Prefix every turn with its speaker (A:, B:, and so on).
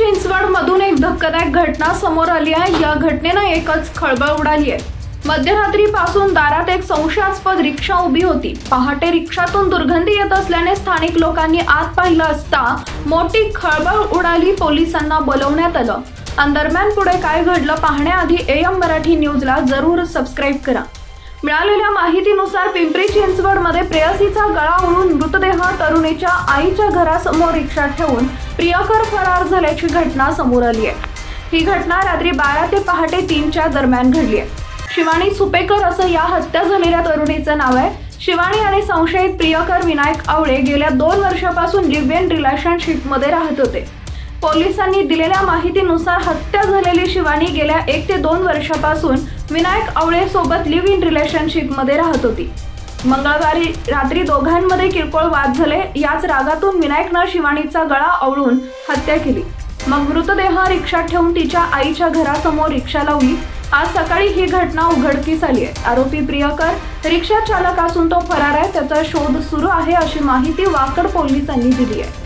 A: चिंचवड मधून एक धक्कादायक घटना समोर आली आहे. या घटनेनं एकच खळबळ उडाली आहे. मध्यरात्रीपासून दारात एक संशयास्पद रिक्षा उभी होती. पहाटे रिक्षातून दुर्गंधी येत असल्याने स्थानिक लोकांनी आत पाहिलं असता मोठी खळबळ उडाली पोलिसांना बोलवण्यात आलं. आणि दरम्यान पुढे काय घडलं पाहण्याआधी एम मराठी न्यूजला जरूर सबस्क्राईब करा. मिळालेल्या माहितीनुसार पिंपरी चिंचवडमध्ये प्रेयसीचा गळा ओढून मृतदेह तरुणीच्या आईच्या घरासमोर रिक्षा ठेवून प्रियकर फरार झाल्याची घटना समोर आली आहे. ही घटना रात्री बारा ते पहाटे तीनच्या दरम्यान घडली आहे. शिवानी सुपेकर असं या हत्या झालेल्या तरुणीचं नाव आहे. शिवानी आणि संशयित प्रियकर विनायक आवळे गेल्या दोन वर्षापासून लिव्ह इन रिलेशनशिपमध्ये राहत होते. पोलिसांनी दिलेल्या माहितीनुसार हत्या झालेली शिवानी गेल्या एक ते दोन वर्षापासून विनायक आवळे सोबत लिव्ह इन रिलेशनशिपमध्ये राहत होती. मंगळवारी रात्री दोघांमध्ये किरकोळ वाद झाले याच रागातून विनायकनं शिवानीचा गळा आवळून हत्या केली. मग मृतदेह रिक्षात ठेवून तिच्या आईच्या घरासमोर रिक्षा लावली. आज सकाळी ही घटना उघडकीस आली आहे. आरोपी प्रियकर रिक्षा चालक असून तो फरार आहे त्याचा शोध सुरू आहे अशी माहिती वाकड पोलिसांनी दिली आहे.